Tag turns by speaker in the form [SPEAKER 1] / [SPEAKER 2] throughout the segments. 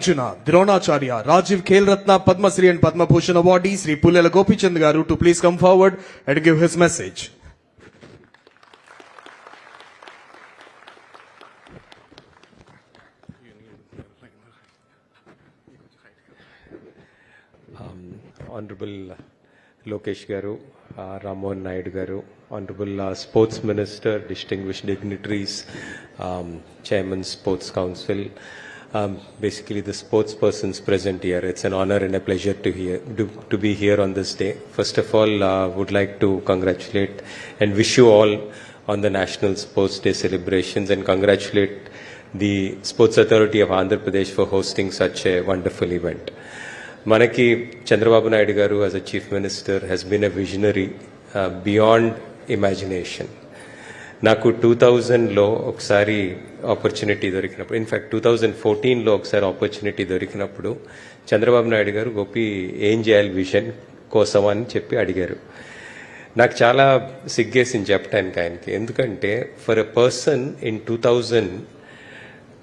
[SPEAKER 1] Arjuna, Dronacharya, Rajiv Khel Ratna, Padma Shri and Padma Bhushan awardee Sri Pulela Gopichand Garu to please come forward and give his message.
[SPEAKER 2] Honorable Lokesh Garu, uh, Rammohan Naidu Garu, Honorable uh, Sports Minister, distinguished dignitaries, um, Chairman Sports Council, um, basically the sports persons present here. It's an honor and a pleasure to hear to, to be here on this day. First of all, uh, would like to congratulate and wish you all on the National Sports Day celebrations and congratulate the Sports Authority of Andhra Pradesh for hosting such a wonderful event. మనకి చంద్రబాబు నాయుడు గారు as a chief minister has been a visionary beyond imagination నాకు two థౌజండ్లో ఒకసారి opportunity దొరికినప్పుడు in fact two thousand ఫోర్టీన్లో ఒకసారి opportunity దొరికినప్పుడు చంద్రబాబు నాయుడు గారు గోపి ఏం చేయాలి విజన్ కోసం అని చెప్పి అడిగారు. నాకు చాలా సిగ్గేసింది చెప్పడానికి ఆయనకి. ఎందుకంటే for a person in two thousand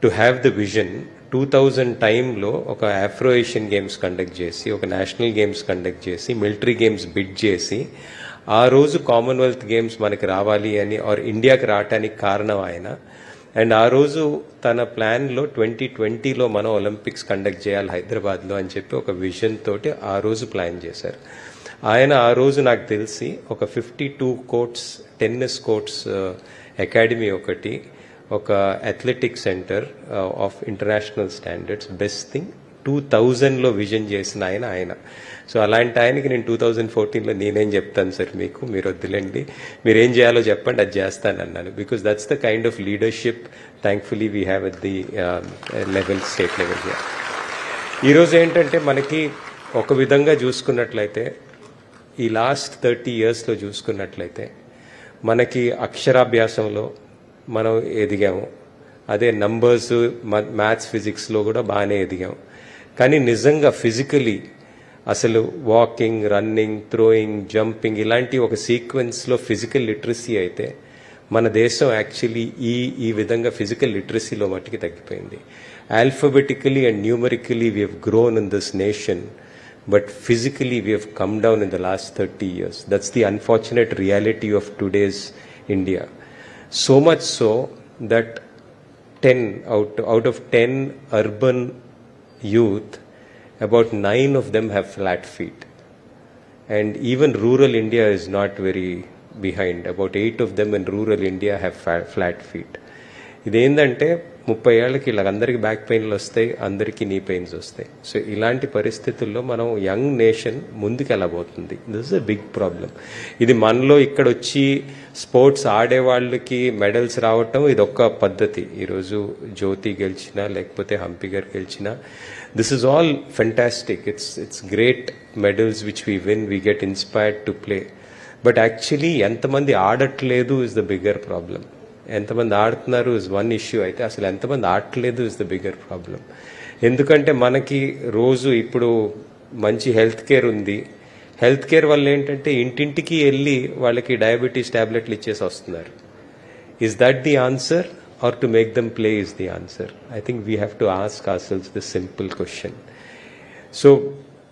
[SPEAKER 2] to have the vision two thousand టైంలో ఒక ఆఫ్రో ఏషియన్ గేమ్స్ కండక్ట్ చేసి ఒక నేషనల్ గేమ్స్ కండక్ట్ చేసి మిలిటరీ గేమ్స్ బిడ్ చేసి ఆ రోజు కామన్వెల్త్ గేమ్స్ మనకి రావాలి అని ఆర్ ఇండియాకి రావటానికి కారణం ఆయన. అండ్ ఆ రోజు తన ప్లాన్లో ట్వంటీ ట్వంటీలో మనం ఒలింపిక్స్ కండక్ట్ చేయాలి హైదరాబాద్లో అని చెప్పి ఒక విజన్ తోటి ఆ రోజు ప్లాన్ చేశారు. ఆయన ఆ రోజు నాకు తెలిసి ఒక fifty two courts tennis courts academy ఒకటి ఒక athletic centre of international standards best thing two థౌజండ్లో విజన్ చేసిన ఆయన ఆయన. సో అలాంటి ఆయనకి నేను టూ థౌజండ్ ఫోర్టీన్లో నేనేం చెప్తాను సార్ మీకు మీరు వద్దులేండి. మీరు ఏం చేయాలో చెప్పండి అది చేస్తాను అన్నాను. Because that's the kind of leadership thankfully we have the level state level ఈరోజు ఏంటంటే మనకి ఒక విధంగా చూసుకున్నట్లయితే ఈ లాస్ట్ థర్టీ ఇయర్స్లో చూసుకున్నట్లయితే మనకి అక్షరాభ్యాసంలో మనం ఎదిగాము. అదే నంబర్స్ మ్యాథ్స్ ఫిజిక్స్లో కూడా బాగానే ఎదిగాము. కానీ నిజంగా ఫిజికలీ అసలు వాకింగ్ రన్నింగ్ త్రోయింగ్ జంపింగ్ ఇలాంటి ఒక సీక్వెన్స్లో ఫిజికల్ లిటరసీ అయితే మన దేశం యాక్చువల్లీ ఈ ఈ విధంగా ఫిజికల్ లిటరసీలో మట్టికి తగ్గిపోయింది. Alphabetically and numerically we have grown in this nation but physically we have come down in the last thirty years that's the unfortunate reality of today's India so much so that ten out out of ten urban youth, about 9 of them have flat feet. And even rural India is not very behind. About 8 of them in rural India have fa- flat feet. ఇదేంటంటే ముప్పై ఏళ్ళకి వీళ్ళందరికీ back పెయిన్లు వస్తాయి అందరికీ knee pains వస్తాయి. So ఇలాంటి పరిస్థితుల్లో మనం యంగ్ నేషన్ ముందుకు వెళ్ళబోతుంది. దిస్ ఇస్ బిగ్ ప్రాబ్లం ఇది మనలో ఇక్కడ వచ్చి స్పోర్ట్స్ ఆడే వాళ్ళకి మెడల్స్ రావటం ఇది ఒక్క పద్ధతి. ఈరోజు జ్యోతి గెలిచినా లేకపోతే హంపి గారు గెలిచినా this is all fantastic it's it's great medals which we win we get inspired to play but actually ఎంతమంది ఆడట్లేదు ఇస్ ద బిగ్గర్ ప్రాబ్లం ఎంతమంది ఆడుతున్నారు ఇస్ వన్ ఇష్యూ అయితే అసలు ఎంతమంది ఆడట్లేదు ఇస్ ద బిగ్గర్ ప్రాబ్లం ఎందుకంటే మనకి రోజు ఇప్పుడు మంచి హెల్త్ కేర్ ఉంది. హెల్త్ కేర్ వల్ల ఏంటంటే ఇంటింటికి వెళ్ళి వాళ్ళకి డయాబెటీస్ టాబ్లెట్లు ఇచ్చేసి వస్తున్నారు. Is that the answer or to make them play is the answer I think we have to ask ourselves the simple question so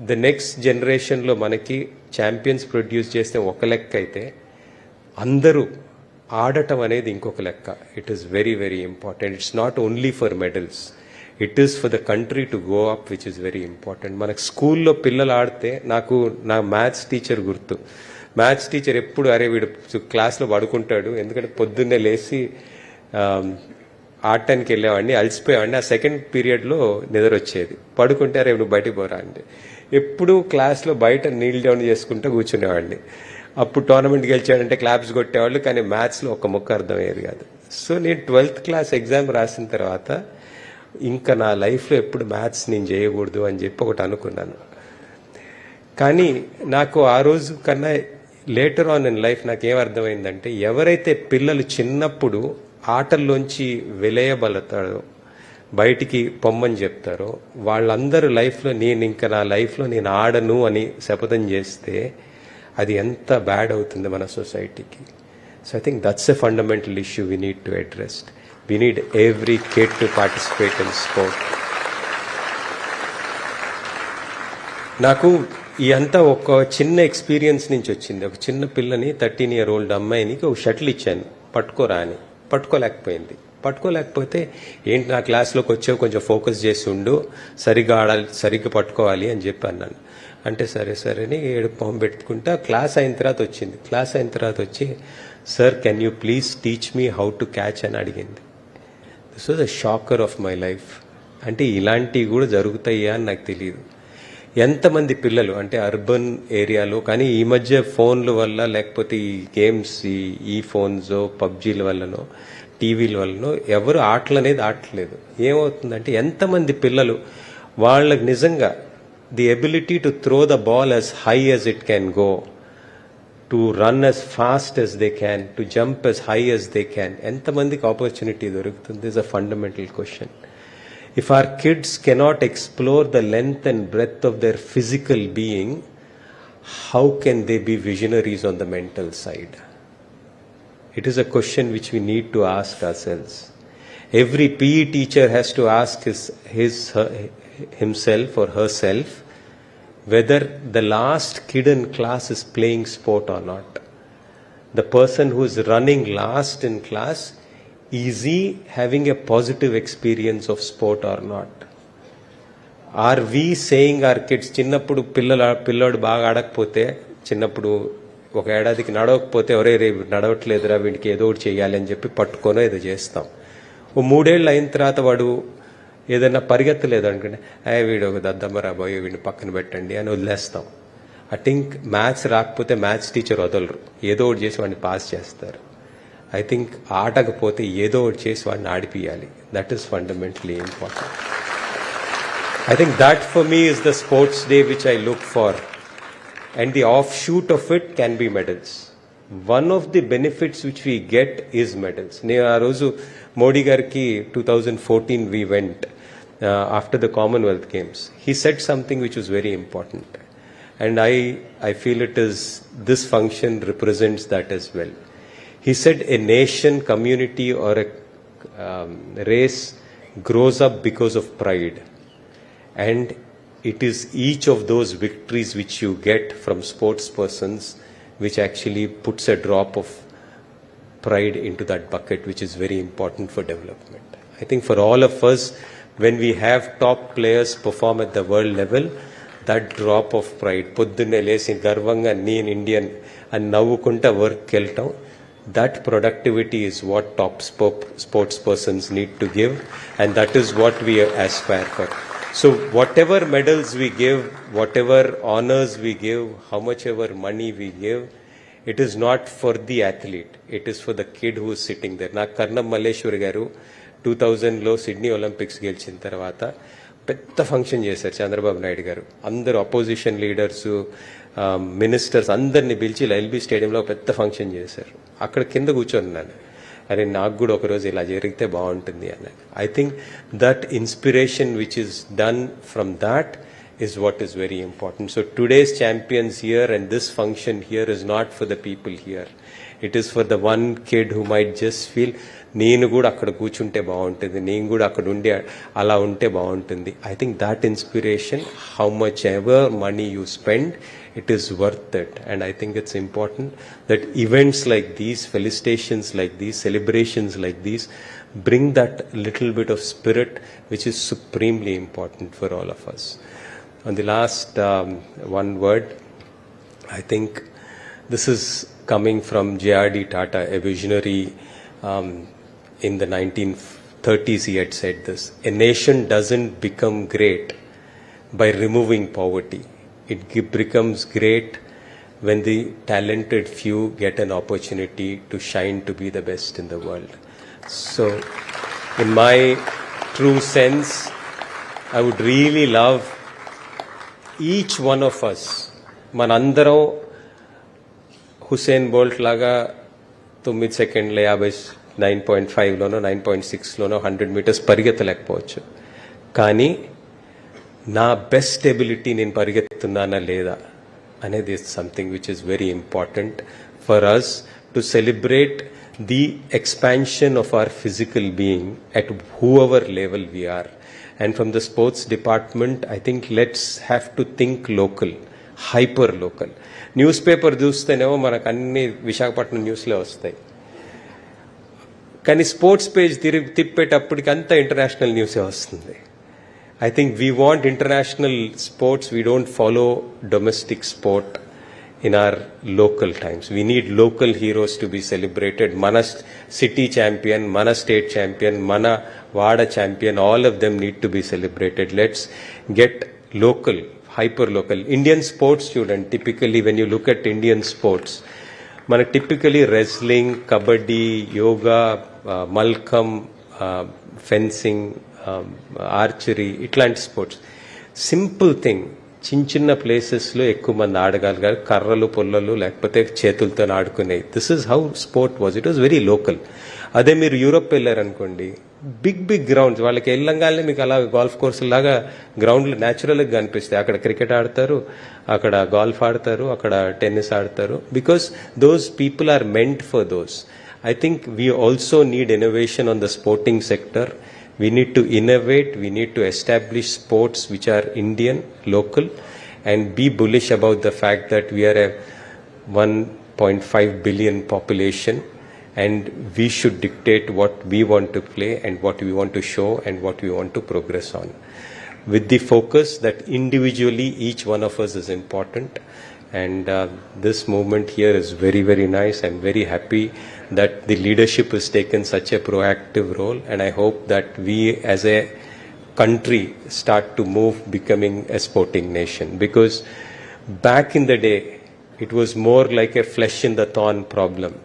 [SPEAKER 2] the next జనరేషన్లో మనకి ఛాంపియన్స్ ప్రొడ్యూస్ చేస్తే ఒక లెక్క అయితే అందరూ ఆడటం అనేది ఇంకొక లెక్క. It is very very important it's not only for medals it is for the country to go up which is very important మనకు స్కూల్లో పిల్లలు ఆడితే నాకు నా మ్యాథ్స్ టీచర్ గుర్తు. మ్యాథ్స్ టీచర్ ఎప్పుడు అరే వీడు క్లాస్లో పడుకుంటాడు. ఎందుకంటే పొద్దున్నే లేచి ఆడటానికి వెళ్ళేవాడిని అలసిపోయేవాడిని. ఆ సెకండ్ పీరియడ్లో నిద్ర వచ్చేది. పడుకుంటే అరే నువ్వు బయటికి పోరా అండి ఎప్పుడు క్లాస్లో బయట నీల్ డౌన్ చేసుకుంటూ కూర్చునేవాడిని. అప్పుడు టోర్నమెంట్ గెలిచాడంటే క్లాప్స్ కొట్టేవాళ్ళు కానీ మ్యాథ్స్లో ఒక ముక్క అర్థమయ్యేది కాదు. సో నేను ట్వెల్త్ క్లాస్ ఎగ్జామ్ రాసిన తర్వాత ఇంకా నా లైఫ్లో ఎప్పుడు మ్యాథ్స్ నేను చేయకూడదు అని చెప్పి ఒకటి అనుకున్నాను. కానీ నాకు ఆ రోజు కన్నా లేటర్ ఆన్ ఇన్ లైఫ్ నాకు ఏమర్థమైందంటే ఎవరైతే పిల్లలు చిన్నప్పుడు ఆటల్లోంచి వెలేయబడతారో బయటికి పొమ్మని చెప్తారో వాళ్ళందరూ లైఫ్లో నేను ఇంకా నా లైఫ్లో నేను ఆడను అని శపథం చేస్తే అది ఎంత బ్యాడ్ అవుతుంది మన సొసైటీకి so I think that's a fundamental issue we need to address we need every kid to participate in sport నాకు ఈ అంతా ఒక చిన్న ఎక్స్పీరియన్స్ నుంచి వచ్చింది. ఒక చిన్న పిల్లని థర్టీన్ ఇయర్ ఓల్డ్ అమ్మాయినికి ఒక షటిల్ ఇచ్చాను. పట్టుకోరా అని పట్టుకోలేకపోయింది. పట్టుకోలేకపోతే ఏంటి నా క్లాస్లోకి వచ్చావు? కొంచెం ఫోకస్ చేసి ఉండు. సరిగ్గా ఆడాలి సరిగ్గా పట్టుకోవాలి అని చెప్పి అన్నాను. అంటే సరే సరే అని ఏడు పాము పెట్టుకుంటా క్లాస్ అయిన తర్వాత వచ్చింది. క్లాస్ అయిన తర్వాత వచ్చి sir can you please teach me how to catch అని అడిగింది. This was a shocker of my life అంటే ఇలాంటివి కూడా జరుగుతాయా అని నాకు తెలియదు ఎంతమంది పిల్లలు అంటే అర్బన్ ఏరియాలో కానీ ఈ మధ్య ఫోన్ల వల్ల లేకపోతే ఈ గేమ్స్ ఈ ఈ ఫోన్స్ పబ్జీల వల్లనో టీవీల వల్లనో ఎవరు ఆటలు అనేది ఆడట్లేదు ఏమవుతుందంటే ఎంతమంది పిల్లలు వాళ్ళకి నిజంగా the ability to throw the ball as high as it can go to run as fast as they can to jump as high as they can ఎంతమందికి ఆపర్చునిటీ దొరుకుతుంది? Is a fundamental question if our kids cannot explore the length and breadth of their physical being how can they be visionaries on the mental side It is a question which we need to ask ourselves. Every PE teacher has to ask his, his her, himself or herself whether the last kid in class is playing sport or not. The person who is running last in class, is he having a positive experience of sport or not? Are we saying our kids చిన్నప్పుడు పిల్లల పిల్లోడు బాగా ఆడకపోతే చిన్నప్పుడు ఒక ఏడాదికి నడవకపోతే ఎవరే రేపు నడవట్లేదురా వీడికి ఏదో ఒకటి చేయాలి అని చెప్పి పట్టుకొని ఏదో చేస్తాం ఓ మూడేళ్ళు అయిన తర్వాత వాడు ఏదైనా పరిగెత్తలేదు అనుకుంటే అయ్యే వీడు ఒక దద్దమ్మ రాబోయే వీడిని పక్కన పెట్టండి అని వదిలేస్తాం. ఐ థింక్ మ్యాథ్స్ రాకపోతే మ్యాథ్స్ టీచర్ వదలరు. ఏదో ఒకటి చేసి వాడిని పాస్ చేస్తారు. ఐ థింక్ ఆటకపోతే ఏదో ఒకటి చేసి వాడిని ఆడిపియాలి. That is fundamentally important I think that for me is the sports day which I look for and the offshoot of it can be medals one of the benefits which we get is medals నేను ఆ రోజు మోడీ గారికి two thousand fourteen we went Uh, after the Commonwealth Games. He said something which was very important. And I, I feel it is this function represents that as well. He said a nation, community, or a um, race grows up because of pride. And it is each of those victories which you get from sports persons which actually puts a drop of pride into that bucket, which is very important for development. I think for all of us, when we have top players perform at the world level, that drop of pride, పొద్దున్నే లేసి గర్వంగా నేను Indian అని నవ్వుకుంటా work వెళ్ళటం that productivity is what top sport, sports persons need to give and that is what we aspire for so whatever medals we give whatever honors we give how much ever money we give it is not for the athlete it is for the kid who is sitting there నాకు కర్ణం మల్లేశ్వరి గారు two థౌజండ్లో Sydney Olympics గెలిచిన తర్వాత పెద్ద function చేశారు చంద్రబాబు నాయుడు గారు. అందరు opposition leaders ministers అందరిని పిలిచి ఎల్బీ స్టేడియంలో పెద్ద ఫంక్షన్ చేశారు. అక్కడ కింద కూర్చొని అరే నాకు కూడా ఒకరోజు ఇలా జరిగితే బాగుంటుంది అని I think that inspiration which is done from that is what is very important. So today's champions here and this function here is not for the people here. It is for the one kid who might just feel నేను కూడా అక్కడ కూర్చుంటే బాగుంటుంది నేను కూడా అక్కడ ఉండే అలా ఉంటే బాగుంటుంది I think that inspiration how much ever money you spend it is worth it. And I think it's important that events like these, felicitations like these, celebrations like these, bring that little bit of spirit which is supremely important for all of us. On the last um, one word, I think this is coming from J.R.D. Tata, a visionary um, in the 1930s. He had said this A nation doesn't become great by removing poverty, it becomes great when the talented few get an opportunity to shine to be the best in the world. So, in my true sense, I would really love each one of us మనందరం Usain Bolt లాగా తొమ్మిది సెకండ్ల యాభై nine point ఫైవ్లోనో nine point సిక్స్లోనో hundred metres పరిగెత్తలేకపోవచ్చు. కానీ నా బెస్ట్ ఎబిలిటీ నేను పరిగెత్తున్నానా లేదా అనేది is something which is very important for us to celebrate the expansion of our physical being at who our level we are And from the sports department, I think let's have to think local, hyper local newspaper చూస్తేనేమో మనకు అన్ని విశాఖపట్నం న్యూస్లే వస్తాయి. కానీ sports page తిరిగి తిప్పేటప్పటికి అంతా international న్యూసే వస్తుంది. I think we want international sports we don't follow domestic sport in our local times we need local heroes to be celebrated మన సిటీ ఛాంపియన్ మన స్టేట్ ఛాంపియన్ మన వాడ champion all of them need to be celebrated let's get local hyper local Indian sports చూడండి typically when you look at Indian sports మనకు typically wrestling kabaddi yoga mallakhamb fencing archery ఇట్లాంటి sports simple thing చిన్న చిన్న ప్లేసెస్లో ఎక్కువ మంది ఆడగలిగారు కర్రలు పొల్లలు లేకపోతే చేతులతో ఆడుకునేవి this is how sport was it was very local అదే మీరు యూరోప్ వెళ్ళారనుకోండి బిగ్ బిగ్ గ్రౌండ్స్ వాళ్ళకి వెళ్ళంగానే మీకు అలా గోల్ఫ్ కోర్స్ లాగా గ్రౌండ్లు న్యాచురల్గా కనిపిస్తాయి అక్కడ క్రికెట్ ఆడతారు అక్కడ గాల్ఫ్ ఆడతారు అక్కడ టెన్నిస్ ఆడతారు. Because those people are meant for those I think we also need innovation on the sporting sector we need to innovate we need to establish sports which are indian local and be bullish about the fact that we are a 1.5 billion population and we should dictate what we want to play and what we want to show and what we want to progress on. With the focus that individually each one of us is important and uh, this movement here is very very nice i'm very happy that the leadership has taken such a proactive role. And i hope that we as a country start to move becoming a sporting nation. Because back in the day it was more like a flesh in the thorn problem.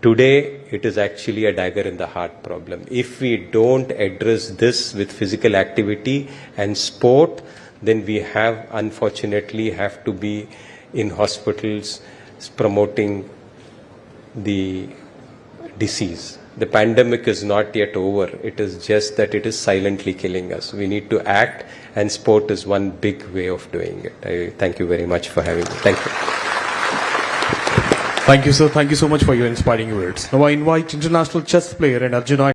[SPEAKER 2] Today, it is actually a dagger in the heart problem. If we don't address this with physical activity and sport, then we have, unfortunately, have to be in hospitals promoting the disease. The pandemic is not yet over. It is just that it is silently killing us. We need to act, and sport is one big way of doing it. I thank you very much for having me. Thank you.
[SPEAKER 1] Thank you, sir. Thank you so much for your inspiring words. Now I invite international chess player and Arjuna